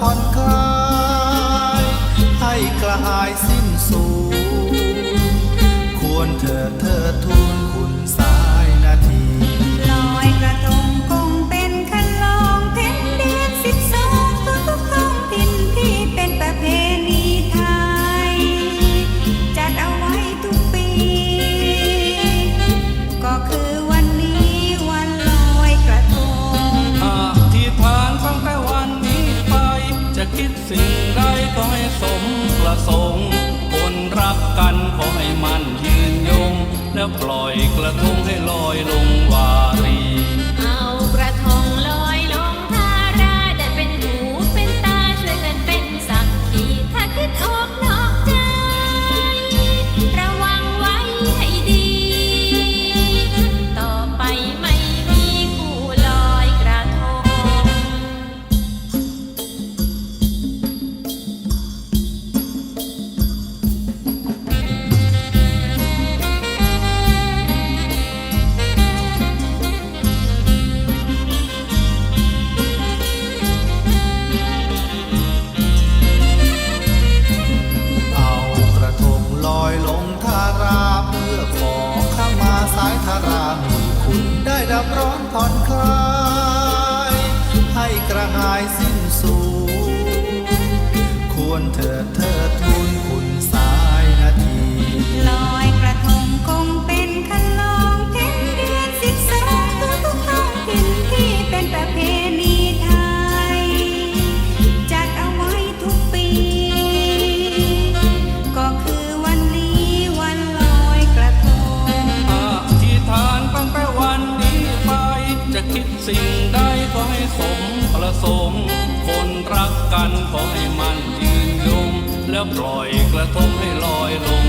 ผ่อนคลายให้กระหายสิ้นสูงควรเธอเธอทูลคุณสา ขอให้สมประสงค์ คนรักกันขอให้มันยืนยง แล้วปล่อยกระทงให้ลอยลงวา ดับร้อนผ่อนคลาย ให้กระหายสิ้นสูญควรเถิดเธอ สิ่งใดขอให้สมประสงค์คนรักกันขอให้มันยืนยงแล้วปล่อยกระทงให้ลอยลง